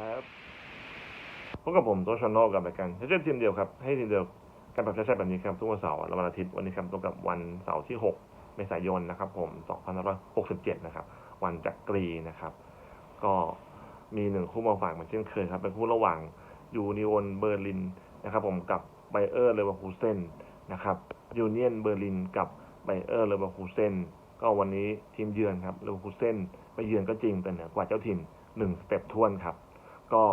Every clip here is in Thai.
ครับพบกับผมโตชโนกับรายการเช่นทีมเดียวครับ ให้ทีมเดียวการปรับใช้แบบนี้ครับทุกวันเสาร์และวันอาทิตย์วันนี้ครับตรงกับวันเสาร์ที่ 6 เมษายนนะครับ ผม2567 นะครับ วันจักรีนะครับ ก็มีหนึ่งคู่มาฝากเหมือนเช่นเคยครับ เป็นคู่ระหว่างยูนิโอนเบอร์ลินนะครับ ผมกับไบเออร์เลเวอร์คูเซนนะครับยูเนียนเบอร์ลินกับไบเออร์เลเวอร์คูเซนก็วันนี้ทีมเยือนครับเลเวอร์คูเซนไปเยือนก็จริงแต่เหนือกว่าเจ้าถิ่นหนึ่งสเต็ปทวนครับ ก็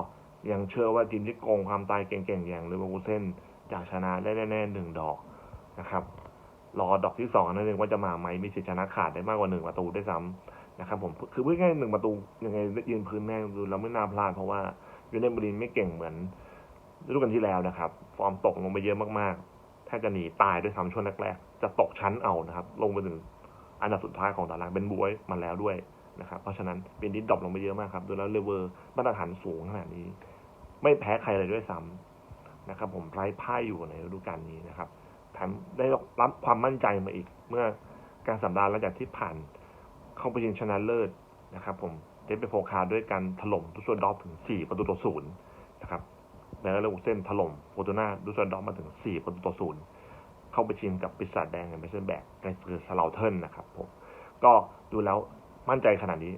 ยังเชื่อว่าทีมที่โกงความตายเก่งๆ อย่างเลเวอร์คูเซนจะชนะได้แน่ๆหนึ่งดอกนะครับรอดอกที่สองนั่นเองว่าจะมาไหมมีสิทธิชนะขาดได้มากกว่าหนึ่งประตูได้ซ้ำนะครับผมคือพูดง่ายหนึ่งประตูยังไงยืนพื้นแน่ดูแล้วไม่น่าพลาดเพราะว่ายูเนนบรินไม่เก่งเหมือนฤดูกาลที่แล้วนะครับ ฟอร์มตกลงไปเยอะมากๆถ้าจะหนีตายด้วยซ้ำช่วงแรกๆจะตกชั้นเอานะครับ ลงไปถึงอันดับสุดท้ายของตารางเป็นบวยมาแล้วด้วย นะครับ เพราะฉะนั้นเป็นดิดดรอปลงไปเยอะมากครับ ดูแล้วเลเวอร์มาตรฐานสูงขนาดนี้ ไม่แพ้ใครเลยด้วยซ้ำนะครับ ผมไร้พ่ายอยู่ในฤดูกาลนี้นะครับแถมได้รับความมั่นใจมาอีก เมื่อการสัปดาห์หลังจากที่ผ่านเข้าไปชิงชนะเลิศนะครับ ผมเดนไปโฟคาด้วยการถล่มดุสเซลดอร์ฟถึง 4 ประตูต่อศูนย์นะครับแล้วเลวเส้นถล่มโฟโตนาดุสเซลดอร์ฟมาถึง 4 ประตูต่อศูนย์เข้าไปชิงกับปิศาจแดงในเมเซนแบกในเฟอร์สลาเทิร์นนะครับผมก็ดูแล้ว มั่นใจขนาดนี้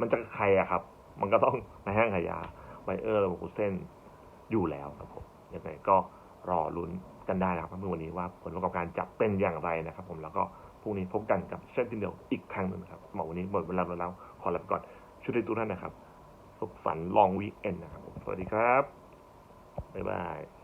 มันจะใครอะครับ มันก็ต้องมาแห้งขายาไบเออร์เลวคูเซนอยู่แล้วครับผมยังไงก็รอลุ้นกันได้นะครับในวันนี้ว่าผลประกอบการจะเป็นอย่างไรนะครับ ผมแล้วก็พรุ่งนี้พบกันกับเช่นทีเดียวอีกครั้งหนึ่งครับหรับวันนี้หมดเวลาแล้วขอลาไปก่อนช่วยทุกท่านนะครับ สุขสันต์ลองวีคเอนนะครับ สวัสดีครับ บ๊ายบาย